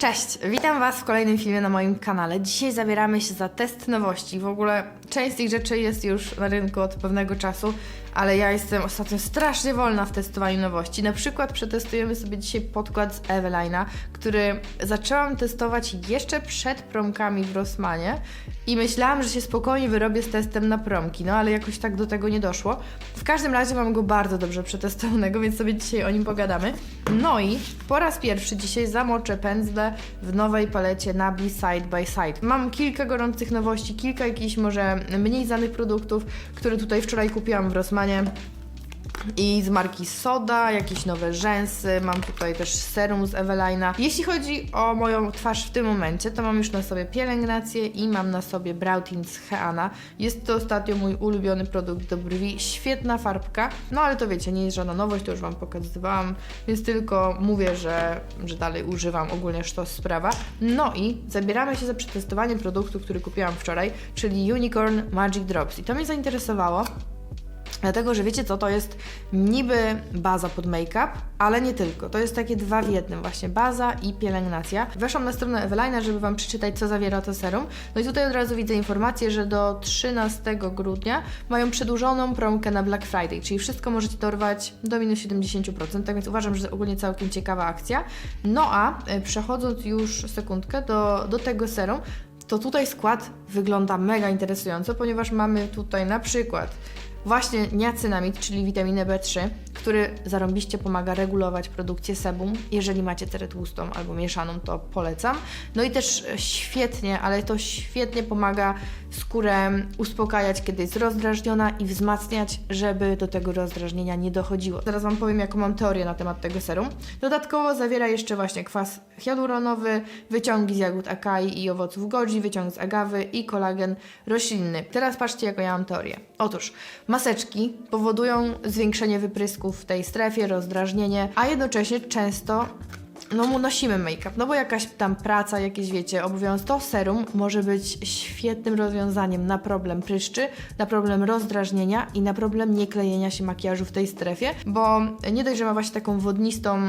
Cześć, witam Was w kolejnym filmie na moim kanale. Dzisiaj zabieramy się za test nowości. W ogóle część z tych rzeczy jest już na rynku od pewnego czasu, ale ja jestem ostatnio strasznie wolna w testowaniu nowości. Na przykład przetestujemy sobie dzisiaj podkład z Evelina, który zaczęłam testować jeszcze przed promkami w Rossmanie i myślałam, że się spokojnie wyrobię z testem na promki, no ale jakoś tak do tego nie doszło. W każdym razie mam go bardzo dobrze przetestowanego, więc sobie dzisiaj o nim pogadamy. No i po raz pierwszy dzisiaj zamoczę pędzle w nowej palecie Nabi Side by Side. Mam kilka gorących nowości, kilka jakichś może mniej znanych produktów, które tutaj wczoraj kupiłam w Rossmanie. I z marki Soda, jakieś nowe rzęsy, mam tutaj też serum z Evelina. Jeśli chodzi o moją twarz w tym momencie, to mam już na sobie pielęgnację i mam na sobie Brow Tint z Heana. Jest to ostatnio mój ulubiony produkt do brwi, świetna farbka, no ale to wiecie, nie jest żadna nowość, to już Wam pokazywałam, więc tylko mówię, że, że dalej używam, ogólnie sztos sprawa. No i zabieramy się za przetestowanie produktu, który kupiłam wczoraj, czyli Unicorn Magic Drops i to mnie zainteresowało, Dlatego, że wiecie co, to jest niby baza pod make-up, ale nie tylko. To jest takie dwa w jednym, właśnie baza i pielęgnacja. Weszłam na stronę Evelina, żeby Wam przeczytać, co zawiera to serum. No i tutaj od razu widzę informację, że do 13 grudnia mają przedłużoną promkę na Black Friday, czyli wszystko możecie dorwać do minus 70%, tak więc uważam, że ogólnie całkiem ciekawa akcja. No a e, przechodząc już sekundkę do, do tego serum, to tutaj skład wygląda mega interesująco, ponieważ mamy tutaj na przykład właśnie niacynamid, czyli witaminę B3, który zarąbiście pomaga regulować produkcję sebum. Jeżeli macie cerę tłustą albo mieszaną, to polecam. No i też świetnie, ale to świetnie pomaga skórę uspokajać, kiedy jest rozdrażniona i wzmacniać, żeby do tego rozdrażnienia nie dochodziło. Zaraz Wam powiem, jaką mam teorię na temat tego serum. Dodatkowo zawiera jeszcze właśnie kwas hialuronowy, wyciągi z jagód akai i owoców goji, wyciąg z agawy i kolagen roślinny. Teraz patrzcie, jaką ja mam teorię. Otóż maseczki powodują zwiększenie wyprysków w tej strefie, rozdrażnienie, a jednocześnie często no mu nosimy make-up, no bo jakaś tam praca, jakieś wiecie, obowiązek, to serum może być świetnym rozwiązaniem na problem pryszczy, na problem rozdrażnienia i na problem nieklejenia się makijażu w tej strefie, bo nie dość, że ma właśnie taką wodnistą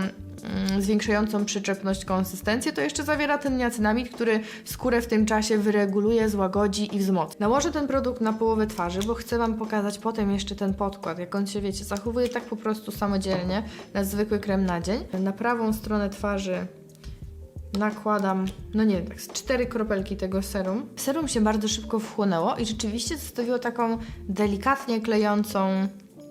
zwiększającą przyczepność konsystencję, to jeszcze zawiera ten niacynamid, który skórę w tym czasie wyreguluje, złagodzi i wzmocni. Nałożę ten produkt na połowę twarzy, bo chcę Wam pokazać potem jeszcze ten podkład, jak on się, wiecie, zachowuje tak po prostu samodzielnie, na zwykły krem na dzień. Na prawą stronę twarzy nakładam, no nie tak cztery kropelki tego serum. Serum się bardzo szybko wchłonęło i rzeczywiście zostawiło taką delikatnie klejącą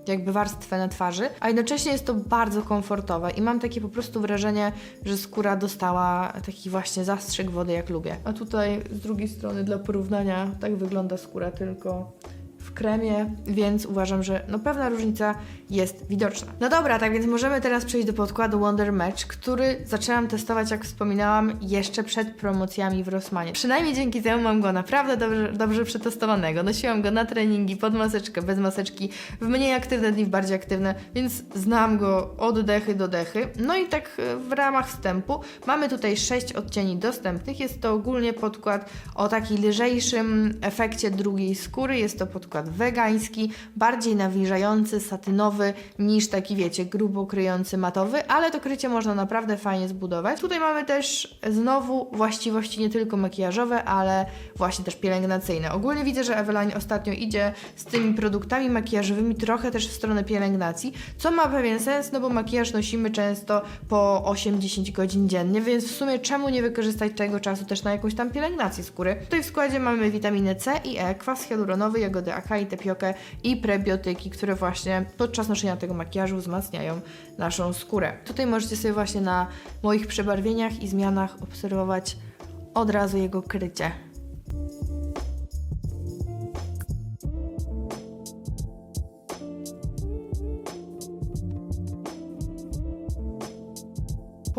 jakby warstwę na twarzy, a jednocześnie jest to bardzo komfortowe i mam takie po prostu wrażenie, że skóra dostała taki właśnie zastrzyk wody jak lubię. A tutaj z drugiej strony dla porównania tak wygląda skóra tylko w kremie, więc uważam, że no pewna różnica jest widoczna. No dobra, tak więc możemy teraz przejść do podkładu Wonder Match, który zaczęłam testować, jak wspominałam, jeszcze przed promocjami w Rossmanie. Przynajmniej dzięki temu mam go naprawdę dobrze, dobrze przetestowanego. Nosiłam go na treningi, pod maseczkę, bez maseczki, w mniej aktywne dni, w bardziej aktywne, więc znam go od dechy do dechy. No i tak e, w ramach wstępu mamy tutaj 6 odcieni dostępnych. Jest to ogólnie podkład o takiej lżejszym efekcie drugiej skóry. Jest to podkład wegański, bardziej nawilżający, satynowy niż taki, wiecie, grubo kryjący matowy, ale to krycie można naprawdę fajnie zbudować. Tutaj mamy też znowu właściwości nie tylko makijażowe, ale właśnie też pielęgnacyjne. Ogólnie widzę, że Eveline ostatnio idzie z tymi produktami makijażowymi trochę też w stronę pielęgnacji, co ma pewien sens, no bo makijaż nosimy często po 8-10 godzin dziennie, więc w sumie czemu nie wykorzystać tego czasu też na jakąś tam pielęgnację skóry? Tutaj w składzie mamy witaminę C i E, kwas hialuronowy, jagody akai, tapiokę i prebiotyki, które właśnie podczas noszenia tego makijażu wzmacniają naszą skórę. Tutaj możecie sobie właśnie na moich przebarwieniach i zmianach obserwować od razu jego krycie.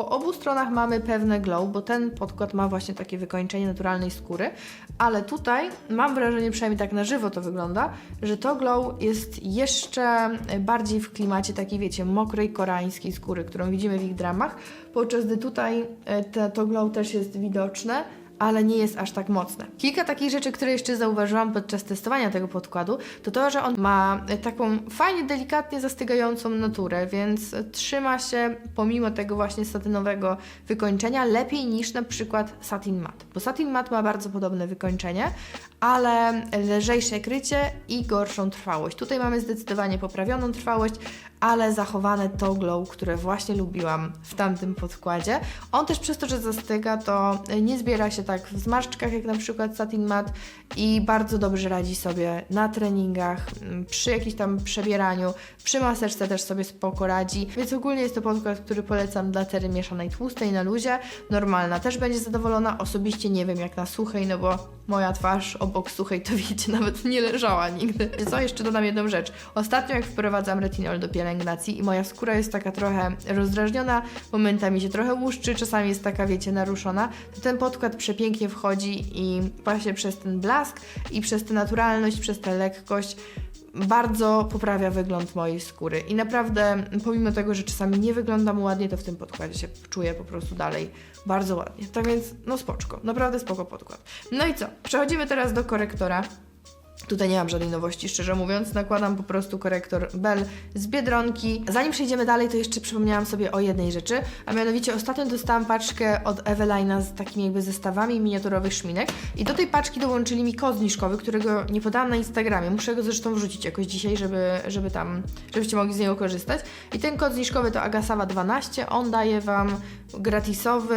Obu stronach mamy pewne glow, bo ten podkład ma właśnie takie wykończenie naturalnej skóry, ale tutaj mam wrażenie, przynajmniej tak na żywo to wygląda, że to glow jest jeszcze bardziej w klimacie takiej, wiecie, mokrej koreańskiej skóry, którą widzimy w ich dramach, podczas gdy tutaj e, to glow też jest widoczne, ale nie jest aż tak mocne. Kilka takich rzeczy, które jeszcze zauważyłam podczas testowania tego podkładu, to to, że on ma e, taką fajnie, delikatnie zastygającą naturę, więc trzyma się pomimo tego właśnie satynowego wykończenia lepiej niż na przykład satin matte. Bo satin matte ma bardzo podobne wykończenie, ale lżejsze krycie i gorszą trwałość. Tutaj mamy zdecydowanie poprawioną trwałość, ale zachowane to glow, które właśnie lubiłam w tamtym podkładzie. On też przez to, że zastyga, to nie zbiera się tak w zmarszczkach jak na przykład Satin Matte i bardzo dobrze radzi sobie na treningach, mm, przy jakimś tam przebieraniu, przy maseczce też sobie spoko radzi, więc ogólnie jest to podkład, który polecam dla tery mieszanej tłustej na luzie. Normalna też będzie zadowolona, osobiście nie wiem jak na suchej, no bo moja twarz obok suchej to wiecie, nawet nie leżała nigdy. Co, jeszcze dodam jedną rzecz. Ostatnio jak wprowadzam retinol do pielęgnacji i moja skóra jest taka trochę rozdrażniona, momentami się trochę łuszczy, czasami jest taka, wiecie, naruszona, to ten podkład przepięknie wchodzi i właśnie przez ten blask i przez tę naturalność, przez tę lekkość bardzo poprawia wygląd mojej skóry. I naprawdę, pomimo tego, że czasami nie wyglądam ładnie, to w tym podkładzie się czuję po prostu dalej bardzo ładnie. Tak więc, no spoczko, naprawdę spoko podkład. No i co? Przechodzimy teraz do korektora. Tutaj nie mam żadnej nowości, szczerze mówiąc. Nakładam po prostu korektor Bell z Biedronki. Zanim przejdziemy dalej, to jeszcze przypomniałam sobie o jednej rzeczy, a mianowicie ostatnio dostałam paczkę od Evelina z takimi jakby zestawami miniaturowych szminek i do tej paczki dołączyli mi kod zniżkowy, którego nie podałam na Instagramie. Muszę go zresztą wrzucić jakoś dzisiaj, żeby, żeby tam, żebyście mogli z niego korzystać. I ten kod zniżkowy to Agasawa12. On daje Wam gratisowy,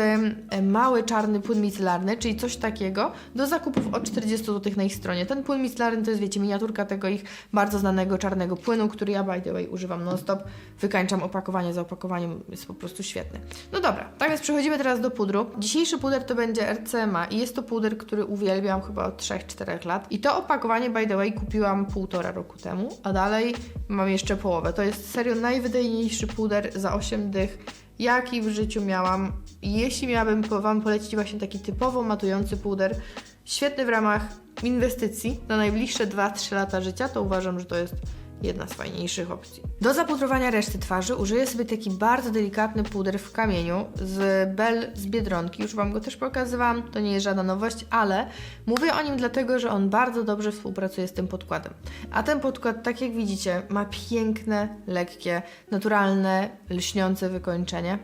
e, mały czarny płyn micelarny, czyli coś takiego do zakupów od 40 zł na ich stronie. Ten płyn micelarny to jest, wiecie, miniaturka tego ich bardzo znanego czarnego płynu, który ja, by the way, używam non-stop. Wykańczam opakowanie za opakowaniem, jest po prostu świetny. No dobra, tak więc przechodzimy teraz do pudru. Dzisiejszy puder to będzie RCMA i jest to puder, który uwielbiam chyba od 3-4 lat. I to opakowanie, by the way, kupiłam półtora roku temu, a dalej mam jeszcze połowę. To jest serio najwydajniejszy puder za 8 dych jaki w życiu miałam. Jeśli miałabym Wam polecić właśnie taki typowo matujący puder, świetny w ramach inwestycji na najbliższe 2-3 lata życia, to uważam, że to jest jedna z fajniejszych opcji. Do zapudrowania reszty twarzy użyję sobie taki bardzo delikatny puder w kamieniu z Bell z Biedronki. Już Wam go też pokazywałam, to nie jest żadna nowość, ale mówię o nim dlatego, że on bardzo dobrze współpracuje z tym podkładem. A ten podkład, tak jak widzicie, ma piękne, lekkie, naturalne, lśniące wykończenie.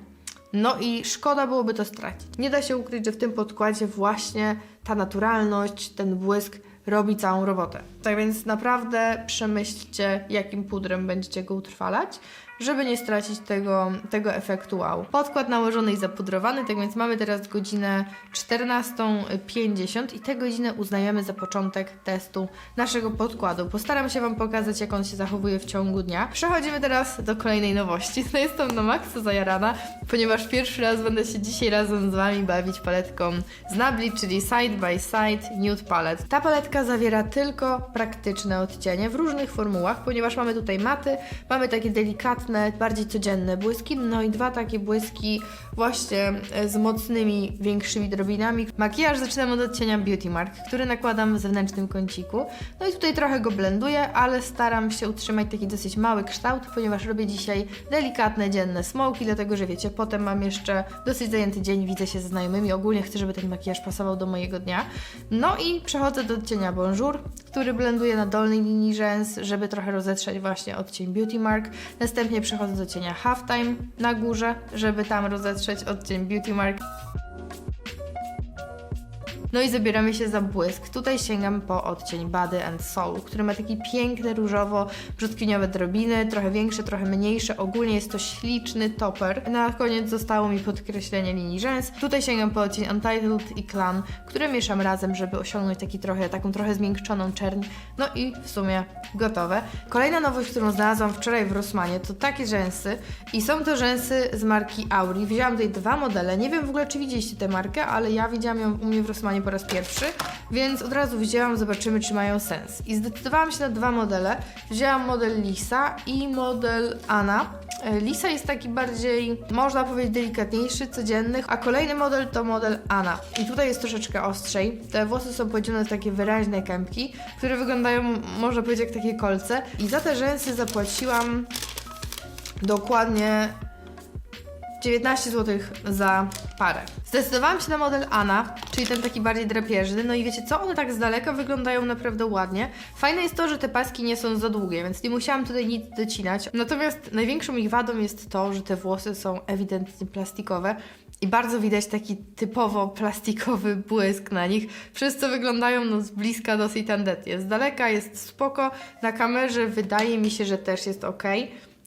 No i szkoda byłoby to stracić. Nie da się ukryć, że w tym podkładzie właśnie ta naturalność, ten błysk robi całą robotę. Tak więc naprawdę przemyślcie, jakim pudrem będziecie go utrwalać, żeby nie stracić tego, tego efektu wow. Podkład nałożony i zapudrowany, tak więc mamy teraz godzinę 14.50 i tę godzinę uznajemy za początek testu naszego podkładu. Postaram się Wam pokazać, jak on się zachowuje w ciągu dnia. Przechodzimy teraz do kolejnej nowości. No jestem na maksa zajarana, ponieważ pierwszy raz będę się dzisiaj razem z Wami bawić paletką z Nabli, czyli Side by Side Nude Palette. Ta paletka zawiera tylko praktyczne odcienie w różnych formułach, ponieważ mamy tutaj maty, mamy takie delikatne, bardziej codzienne błyski, no i dwa takie błyski właśnie e, z mocnymi, większymi drobinami. Makijaż zaczynam od odcienia Beauty Mark, który nakładam w zewnętrznym kąciku. No i tutaj trochę go blenduję, ale staram się utrzymać taki dosyć mały kształt, ponieważ robię dzisiaj delikatne, dzienne smoki, dlatego że wiecie, potem mam jeszcze dosyć zajęty dzień, widzę się ze znajomymi, ogólnie chcę, żeby ten makijaż pasował do mojego dnia. No i przechodzę do odcienia Bonjour, który blenduję na dolnej linii rzęs, żeby trochę rozetrzeć właśnie odcień Beauty Mark. Następnie przechodzę do cienia Halftime na górze, żeby tam rozetrzeć odcień Beauty Mark. No i zabieramy się za błysk. Tutaj sięgam po odcień Body and Soul, który ma taki piękny, różowo, brzoskwiniowe drobiny, trochę większe, trochę mniejsze. Ogólnie jest to śliczny topper. Na koniec zostało mi podkreślenie linii rzęs. Tutaj sięgam po odcień Untitled i Clan, które mieszam razem, żeby osiągnąć taki trochę, taką trochę zmiękczoną czerń. No i w sumie gotowe. Kolejna nowość, którą znalazłam wczoraj w Rossmanie, to takie rzęsy i są to rzęsy z marki Auri. Wzięłam tutaj dwa modele. Nie wiem w ogóle, czy widzieliście tę markę, ale ja widziałam ją u mnie w Po raz pierwszy, więc od razu wzięłam, zobaczymy, czy mają sens. I zdecydowałam się na dwa modele. Wzięłam model Lisa i model Anna. E, Lisa jest taki bardziej, można powiedzieć, delikatniejszy, codzienny, a kolejny model to model Anna. I tutaj jest troszeczkę ostrzej. Te włosy są podzielone w takie wyraźne kępki, które wyglądają, można powiedzieć, jak takie kolce. I za te rzęsy zapłaciłam dokładnie 19 zł za parę. Zdecydowałam się na model Ana, czyli ten taki bardziej drapieżny. No i wiecie co? One tak z daleka wyglądają naprawdę ładnie. Fajne jest to, że te paski nie są za długie, więc nie musiałam tutaj nic docinać. Natomiast największą ich wadą jest to, że te włosy są ewidentnie plastikowe. I bardzo widać taki typowo plastikowy błysk na nich, przez co wyglądają no z bliska dosyć tandetnie. Z daleka jest spoko, na kamerze wydaje mi się, że też jest ok.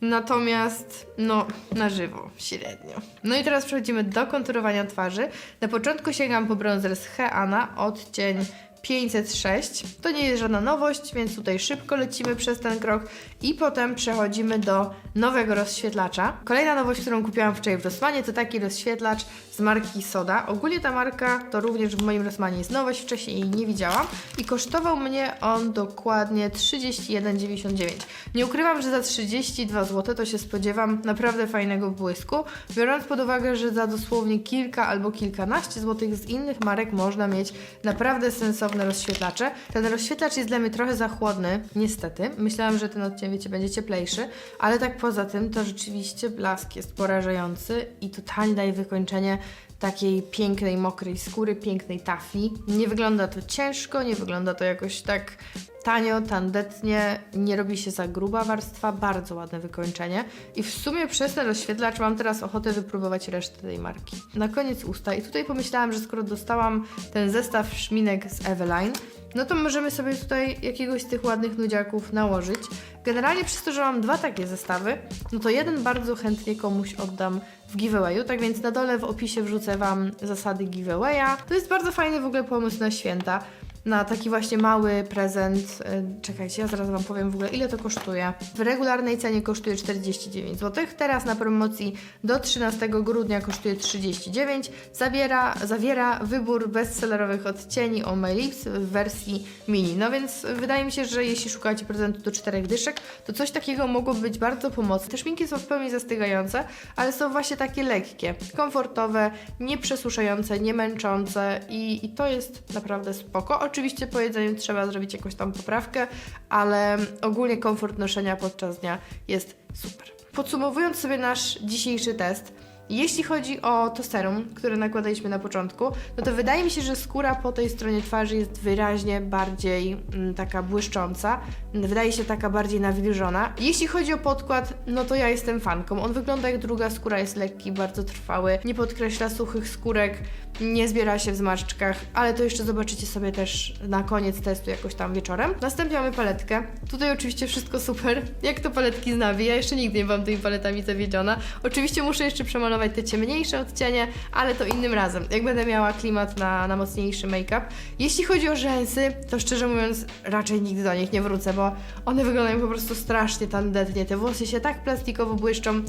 Natomiast, no, na żywo średnio. No i teraz przechodzimy do konturowania twarzy. Na początku sięgam po bronzer z Heana, odcień 506. To nie jest żadna nowość, więc tutaj szybko lecimy przez ten krok i potem przechodzimy do nowego rozświetlacza. Kolejna nowość, którą kupiłam wczoraj w Rossmanie, to taki rozświetlacz z marki Soda. Ogólnie ta marka to również w moim Rossmanie jest nowość, wcześniej jej nie widziałam i kosztował mnie on dokładnie 31,99. Nie ukrywam, że za 32 zł to się spodziewam naprawdę fajnego błysku, biorąc pod uwagę, że za dosłownie kilka albo kilkanaście złotych z innych marek można mieć naprawdę sensowne rozświetlacze. Ten rozświetlacz jest dla mnie trochę za chłodny, niestety. Myślałam, że ten odcień, wiecie, będzie cieplejszy, ale tak poza tym to rzeczywiście blask jest porażający i totalnie daje wykończenie takiej pięknej, mokrej skóry, pięknej tafli. Nie wygląda to ciężko, nie wygląda to jakoś tak tanio, tandetnie, nie robi się za gruba warstwa, bardzo ładne wykończenie. I w sumie przez ten rozświetlacz mam teraz ochotę wypróbować resztę tej marki. Na koniec usta i tutaj pomyślałam, że skoro dostałam ten zestaw szminek z Eveline, no to możemy sobie tutaj jakiegoś z tych ładnych nudziaków nałożyć. Generalnie przez to, że mam dwa takie zestawy, no to jeden bardzo chętnie komuś oddam w giveawayu, tak więc na dole w opisie wrzucę Wam zasady giveawaya. To jest bardzo fajny w ogóle pomysł na święta. Na taki właśnie mały prezent. Y, Czekajcie, ja zaraz Wam powiem w ogóle ile to kosztuje. W regularnej cenie kosztuje 49 zł, teraz na promocji do 13 grudnia kosztuje 39. Zawiera, zawiera wybór bestsellerowych odcieni o My Lips w wersji mini. No więc wydaje mi się, że jeśli szukacie prezentu do czterech dyszek, to coś takiego mogłoby być bardzo pomocne. Te szminki są w pełni zastygające, ale są właśnie takie lekkie, komfortowe, nieprzesuszające, nie męczące i, i to jest naprawdę spoko. Oczywiście po jedzeniu trzeba zrobić jakąś tam poprawkę, ale ogólnie komfort noszenia podczas dnia jest super. Podsumowując sobie nasz dzisiejszy test, jeśli chodzi o to serum, które nakładaliśmy na początku, no to wydaje mi się, że skóra po tej stronie twarzy jest wyraźnie bardziej mm, taka błyszcząca, wydaje się taka bardziej nawilżona. Jeśli chodzi o podkład, no to ja jestem fanką. On wygląda jak druga skóra, jest lekki, bardzo trwały, nie podkreśla suchych skórek, nie zbiera się w zmarszczkach, ale to jeszcze zobaczycie sobie też na koniec testu jakoś tam wieczorem. Następnie mamy paletkę. Tutaj oczywiście wszystko super, jak to paletki z Navi. Ja jeszcze nigdy nie byłam tymi paletami zawiedziona. Oczywiście muszę jeszcze przemalować te ciemniejsze odcienie, ale to innym razem, jak będę miała klimat na, na mocniejszy make-up. Jeśli chodzi o rzęsy, to szczerze mówiąc raczej nigdy do nich nie wrócę, bo one wyglądają po prostu strasznie tandetnie. Te włosy się tak plastikowo błyszczą,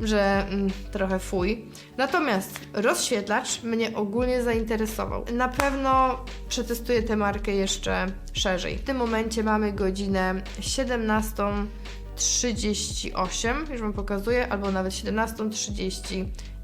że mm, trochę fuj. Natomiast rozświetlacz mnie ogólnie zainteresował. Na pewno przetestuję tę markę jeszcze szerzej. W tym momencie mamy godzinę 17.38, już Wam pokazuję, albo nawet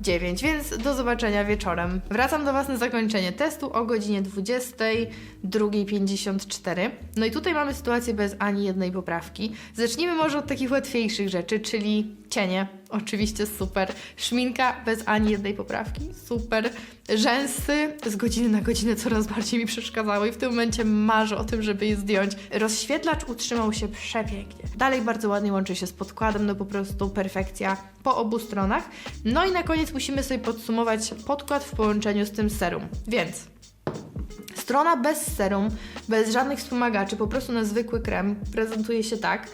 17.39, więc do zobaczenia wieczorem. Wracam do Was na zakończenie testu o godzinie 22.54. No i tutaj mamy sytuację bez ani jednej poprawki. Zacznijmy może od takich łatwiejszych rzeczy, czyli cienie. Oczywiście super. Szminka bez ani jednej poprawki. Super. Rzęsy z godziny na godzinę coraz bardziej mi przeszkadzały i w tym momencie marzę o tym, żeby je zdjąć. Rozświetlacz utrzymał się przepięknie. Dalej bardzo ładnie łączy się z podkładem, no po prostu perfekcja po obu stronach. No i na koniec musimy sobie podsumować podkład w połączeniu z tym serum. Więc Strona bez serum, bez żadnych wspomagaczy, po prostu na zwykły krem, prezentuje się tak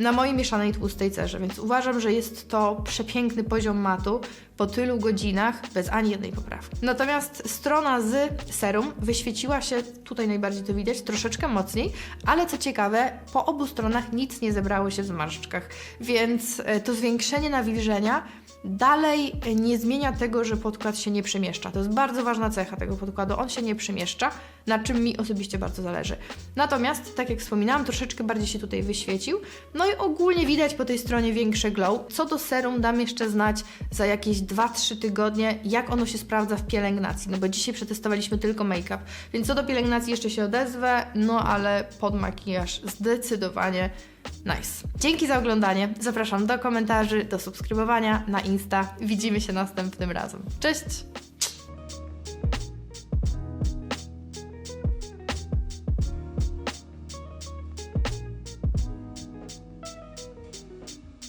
na mojej mieszanej tłustej cerze, więc uważam, że jest to przepiękny poziom matu po tylu godzinach bez ani jednej poprawki. Natomiast strona z serum wyświeciła się, tutaj najbardziej to widać, troszeczkę mocniej, ale co ciekawe, po obu stronach nic nie zebrało się w zmarszczkach, więc e, to zwiększenie nawilżenia dalej nie zmienia tego, że podkład się nie przemieszcza. To jest bardzo ważna cecha tego podkładu. On się nie przemieszcza, na czym mi osobiście bardzo zależy. Natomiast, tak jak wspominałam, troszeczkę bardziej się tutaj wyświecił. No i ogólnie widać po tej stronie większy glow. Co do serum dam jeszcze znać za jakieś 2-3 tygodnie, jak ono się sprawdza w pielęgnacji. No bo dzisiaj przetestowaliśmy tylko make-up, więc co do pielęgnacji jeszcze się odezwę, no ale pod makijaż zdecydowanie Nice. Dzięki za oglądanie. Zapraszam do komentarzy, do subskrybowania na Insta. Widzimy się następnym razem. Cześć!